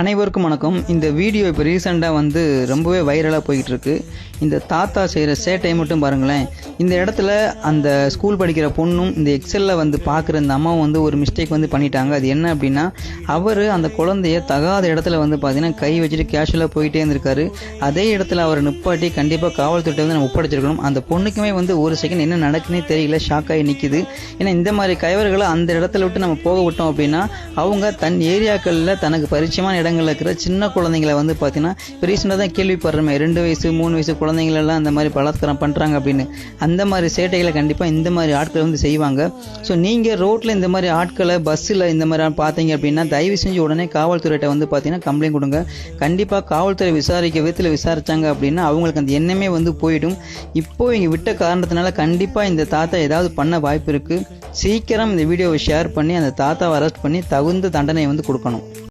அனைவருக்கும் வணக்கம். இந்த வீடியோ இப்போ ரீசெண்டாக வந்து ரொம்பவே வைரலாக போய்கிட்டு இருக்கு. இந்த தாத்தா செய்கிற சேட்டை மட்டும் பாருங்களேன். இந்த இடத்துல அந்த ஸ்கூல் படிக்கிற பொண்ணும் இந்த எக்ஸலில் வந்து பார்க்குற இந்த அம்மாவும் வந்து ஒரு மிஸ்டேக் வந்து பண்ணிட்டாங்க. அது என்ன அப்படின்னா அவர் அந்த குழந்தைய தகாத இடத்துல வந்து பார்த்தீங்கன்னா கை வச்சுட்டு கேஷுவலாக போயிட்டே இருந்திருக்காரு. அதே இடத்துல அவர் நிப்பாட்டி கண்டிப்பாக காவல்துறை வந்து நம்ம ஒப்படைச்சிருக்கணும். அந்த பொண்ணுக்குமே வந்து ஒரு செகண்ட் என்ன நடக்குன்னே தெரியல ஷாக் ஆகி நிற்கிது ஏன்னா இந்த மாதிரி கைவர்களை அந்த இடத்துல விட்டு நம்ம போக விட்டோம் அப்படின்னா அவங்க தன் ஏரியாக்களில் தனக்கு பரிச்சயமான இடங்களில் இருக்கிற சின்ன குழந்தைங்களை வந்து பார்த்தீங்கன்னா ரீசெண்டாக தான் கேள்விப்படுறோமே ரெண்டு வயசு மூணு வயசு குழந்தைங்களெல்லாம் அந்த மாதிரி பலாத்காரம் பண்ணுறாங்க அப்படின்னு. அந்த மாதிரி சேட்டைகளை கண்டிப்பாக இந்த மாதிரி ஆட்கள் வந்து செய்வாங்க. ஸோ நீங்கள் ரோட்டில் இந்த மாதிரி ஆட்களை பஸ்ஸில் இந்த மாதிரி பார்த்தீங்க அப்படின்னா தயவு செஞ்சு உடனே காவல்துறையிட்ட வந்து பார்த்தீங்கன்னா கம்ப்ளைண்ட் கொடுங்க. கண்டிப்பாக காவல்துறை விசாரிக்க விதத்தில் விசாரித்தாங்க அப்படின்னா அவங்களுக்கு அந்த எண்ணமே வந்து போயிடும். இப்போ இங்கே விட்ட காரணத்தினால கண்டிப்பாக இந்த தாத்தா ஏதாவது பண்ண வாய்ப்பு இருக்குது சீக்கிரம் இந்த வீடியோவை ஷேர் பண்ணி அந்த தாத்தாவை அரெஸ்ட் பண்ணி தகுந்த தண்டனை வந்து கொடுக்கணும்.